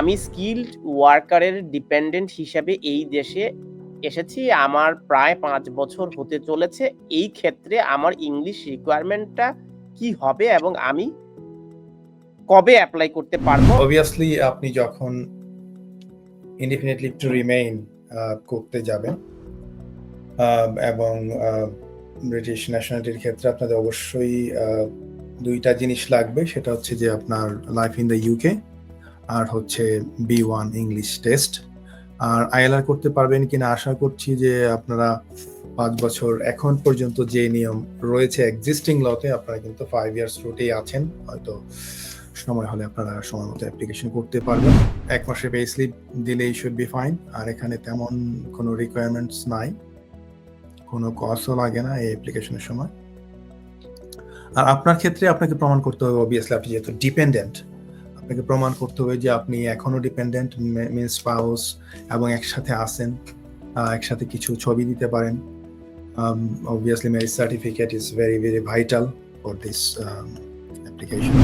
আমি skilled ওয়ার্কারের dependent হিসাবে এই দেশে এসেছি। আমার প্রায় পাঁচ বছর হতে চলেছে। এই ক্ষেত্রে আমার ইংলিশ রিকোয়ারমেন্টটা কি হবে এবং আমি কবে অ্যাপ্লাই করতে পারব? অবভিয়াসলি আপনি যখন ইনডিফিনিটলি টু রিমেইন করতে যাবেন এবং ব্রিটিশ ন্যাশনালিটির ক্ষেত্রে আপনাদের অবশ্যই দুইটা জিনিস লাগবে। সেটা হচ্ছে যে আপনার লাইফ ইন দ্য ইউকে আর হচ্ছে বি ওয়ান ইংলিশ টেস্ট আর আইএলআর করতে পারবেন কিনা আশা করছি যে আপনারা পাঁচ বছর এখন পর্যন্ত যে নিয়ম রয়েছে এক্সিস্টিং লতে আপনারা কিন্তু ফাইভ ইয়ার্স রুটেই আছেন। হয়তো সময় হলে আপনারা সময় মতো অ্যাপ্লিকেশন করতে পারবেন। এক মাসে পে স্লিপ দিলেই শুড বি ফাইন আর এখানে তেমন কোনো রিকোয়ারমেন্টস নাই। কোনো কস্টও লাগে না এই অ্যাপ্লিকেশনের সময়। আর আপনার ক্ষেত্রে আপনাকে প্রমাণ করতে হবে অবভিয়াসলি আপনি যেহেতু ডিপেন্ডেন্ট আপনাকে প্রমাণ করতে হবে যে আপনি এখনও ডিপেন্ডেন্ট মিন স্পাউস এবং একসাথে আসেন একসাথে কিছু ছবি দিতে পারেন। Obviously marriage certificate is very very vital for this application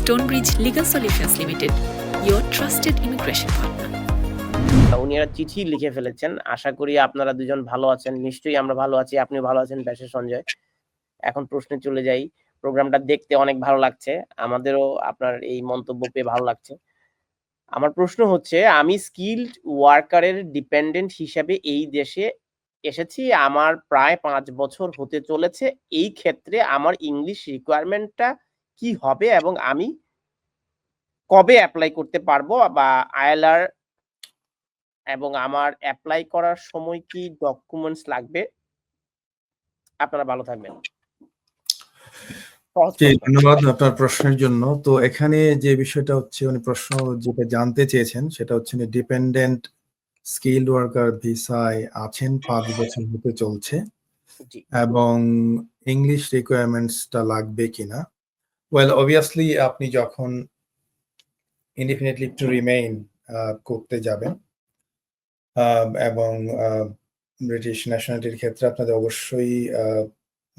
Stonebridge Legal Solutions Limited, your trusted immigration partner. উনি একটা চিঠি লিখে ফেলেছেন। আশা করি আপনারা দুজন ভালো আছেন। নিশ্চয়ই আমরা ভালো আছি আপনি ভালো আছেন। ব্যাসে সঞ্জয়। এখন প্রশ্নে চলে যাই। প্রোগ্রামটা দেখতে অনেক ভালো লাগছে। আমাদেরও আপনার এই মন্তব্য পেয়ে ভালো লাগছে। আমার প্রশ্ন হচ্ছে, আমি স্কিলড ওয়ার্কারের ডিপেন্ডেন্ট হিসাবে এই দেশে এসেছি, আমার প্রায় পাঁচ বছর হতে চলেছে, এই ক্ষেত্রে আমার ইংলিশ রিকোয়ারমেন্টটা কি হবে এবং আমি কবে অ্যাপ্লাই করতে পারব বা আইএলআর এবং আমার অ্যাপ্লাই করার সময় কি ডকুমেন্টস লাগবে? আপনারা ভালো থাকবেন। ধন্যবাদ আপনার প্রশ্নের জন্য। তো এখানে যে বিষয়টা হচ্ছে উনি প্রশ্ন যেটা জানতে চেয়েছেন সেটা হচ্ছে ডিপেন্ডেন্ট স্কিল্ড ওয়ার্কার ভিসায় আছেন পাঁচ বছর হতে চলছে। এবং ইংলিশ রিকোয়ারমেন্টসটা লাগবে কিনা? ওয়েল অবভিয়াসলি আপনি যখন ইনডিফিনিটলি টু রিমেইন করতে যাবেন এবং ব্রিটিশ ন্যাশনালিটির ক্ষেত্রে আপনাদের অবশ্যই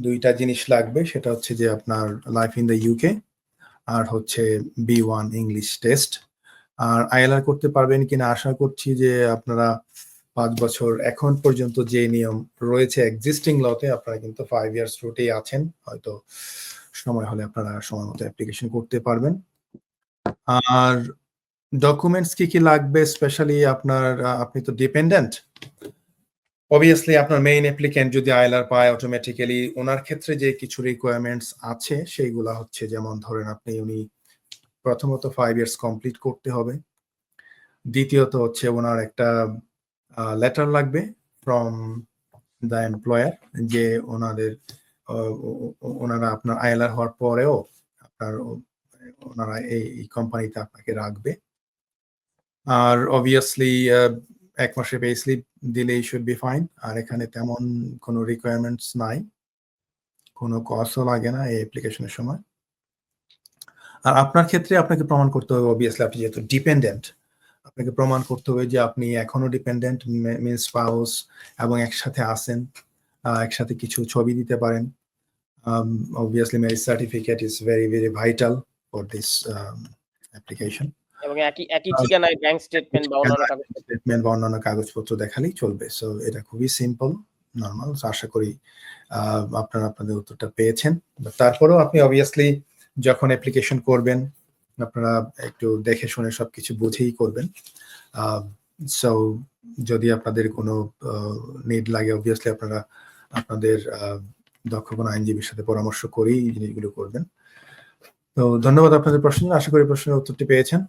দুইটা জিনিস লাগবে, সেটা হচ্ছে যে আপনার লাইফ ইন দ্য ইউকে আর হচ্ছে বি ওয়ান ইংলিশ টেস্ট আর আইএলআর করতে পারবেন কিনা আশা করছি যে আপনারা পাঁচ বছর এখন পর্যন্ত যে নিয়ম রয়েছে এক্সিস্টিং লতে আপনারা কিন্তু ফাইভ ইয়ার্স রুটেই আছেন। হয়তো সময় হলে আপনারা সময় মতো অ্যাপ্লিকেশন করতে পারবেন। আর ডকুমেন্টস কি কি লাগবে? স্পেশালি আপনার আপনি তো ডিপেন্ডেন্ট অবভিয়াসলি আপনার মেইন অ্যাপ্লিকেন্ট যদি আইএলআর পায় অটোমেটিক্যালি ওনার ক্ষেত্রে যে কিছু রিকোয়ারমেন্টস আছে, সেইগুলা হচ্ছে যেমন ধরেন আপনি, উনি প্রথমত ফাইভ ইয়ার্স কমপ্লিট করতে হবে। দ্বিতীয়ত হচ্ছে ওনার একটা লেটার লাগবে ফ্রম দ্য এমপ্লয়ার যে ওনাদের ওনারা আপনার আইএলআর হওয়ার পরেও আপনার ওনারা এই কোম্পানিতে আপনাকে রাখবে। আর অবভিয়াসলি এক মাসে পে স্লিপ দিলেই শুড বি ফাইন আর এখানে তেমন কোনো রিকোয়ারমেন্টস নাই, কোনো কস্টও লাগে না এই অ্যাপ্লিকেশনের সময়। আর আপনার ক্ষেত্রে আপনাকে প্রমাণ করতে হবে অবভিয়াসলি আপনি যেহেতু ডিপেন্ডেন্ট আপনাকে প্রমাণ করতে হবে যে আপনি এখনও ডিপেন্ডেন্ট মিন স্পাউস এবং একসাথে আসেন একসাথে কিছু ছবি দিতে পারেন। Obviously marriage certificate is very very vital for this application এবং একই একই ঠিকানায় ব্যাংক স্টেটমেন্ট বা অন্যান্য স্টেটমেন্ট বা অন্যান্য কাগজপত্র দেখালেই চলবে। সো এটা খুবই সিম্পল নর্মাল আশা করি আপনারা আপনাদের উত্তরটা পেয়েছেন। তারপরেও আপনি অবভিয়াসলি যখন অ্যাপ্লিকেশন করবেন আপনারা একটু দেখে শুনে সবকিছু বুঝেই করবেন। সো যদি আপনাদের কোনো নিড লাগে অবভিয়াসলি আপনারা আপনাদের আহ, দক্ষ কোনো আইনজীবীর সাথে পরামর্শ করেই জিনিসগুলো করবেন। তো ধন্যবাদ আপনাদের প্রশ্ন আশা করি প্রশ্নের উত্তরটি পেয়েছেন।